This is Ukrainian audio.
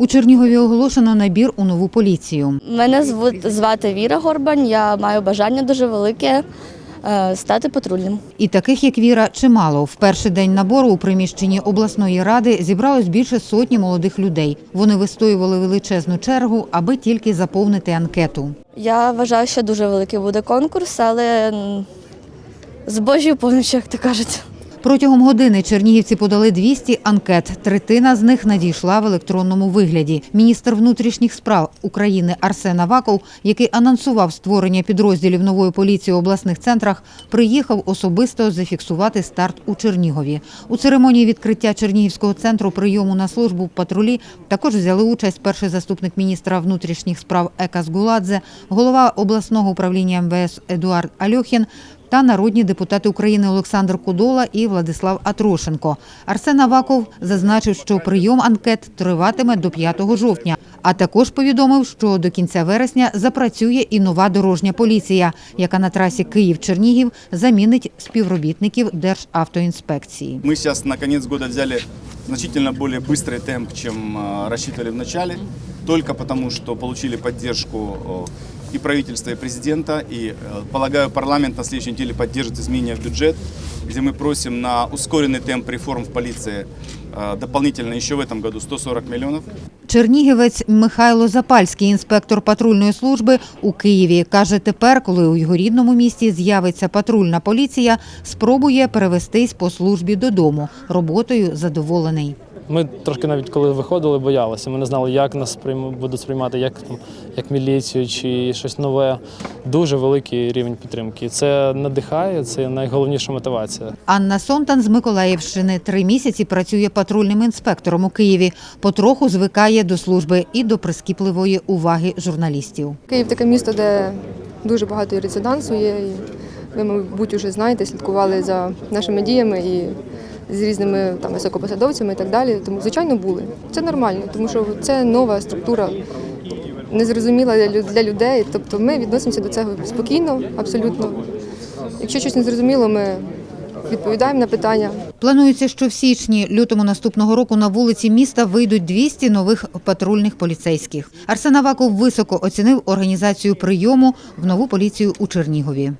У Чернігові оголошено набір у нову поліцію. Мене звати Віра Горбань. Я маю бажання дуже велике е, стати патрульним. І таких, як Віра, чимало. В перший день набору у приміщенні обласної ради зібралось більше сотні молодих людей. Вони вистоювали величезну чергу, аби тільки заповнити анкету. Я вважаю, що дуже великий буде конкурс, але з Божою помічю, як то кажуть. Протягом години чернігівці подали 200 анкет. Третина з них надійшла в електронному вигляді. Міністр внутрішніх справ України Арсен Аваков, який анонсував створення підрозділів нової поліції у обласних центрах, приїхав особисто зафіксувати старт у Чернігові. У церемонії відкриття Чернігівського центру прийому на службу в патрулі також взяли участь перший заступник міністра внутрішніх справ Екас Гуладзе, голова обласного управління МВС Едуард Альохін та народні депутати України Олександр Кудола і Владислав Атрошенко. Арсен Аваков зазначив, що прийом анкет триватиме до 5 жовтня, а також повідомив, що до кінця вересня запрацює і нова дорожня поліція, яка на трасі Київ-Чернігів замінить співробітників Державтоінспекції. Мы сейчас на конец года взяли значительно более быстрый темп, чем э, рассчитывали в начале, только потому что получили поддержку э, и правительства, и президента, и, э, полагаю, парламент на следующей неделе поддержит изменения в бюджет, где мы просим на ускоренный темп реформ в полиции э, дополнительно еще в этом году 140 миллионов. Чернігівець Михайло Запальський, інспектор патрульної служби у Києві, каже, тепер, коли у його рідному місті з'явиться патрульна поліція, спробує перевестись по службі додому. Роботою задоволений. Ми трошки навіть коли виходили, боялися. Ми не знали, як нас будуть сприймати, як, там, як міліцію чи щось нове. Дуже великий рівень підтримки. Це надихає, це найголовніша мотивація. Анна Сонтан з Миколаївщини три місяці працює патрульним інспектором у Києві. Потроху звикає до служби і до прискіпливої уваги журналістів. Київ таке місто, де дуже багато і резонансу є. І ви, мабуть, вже знаєте, слідкували за нашими діями і з різними там високопосадовцями і так далі. Тому, звичайно, були. Це нормально, тому що це нова структура, незрозуміла для людей. Тобто ми відносимося до цього спокійно, абсолютно. Якщо щось незрозуміло, ми відповідаємо на питання. Планується, що в січні, лютому наступного року на вулиці міста вийдуть 200 нових патрульних поліцейських. Арсен Аваков високо оцінив організацію прийому в нову поліцію у Чернігові.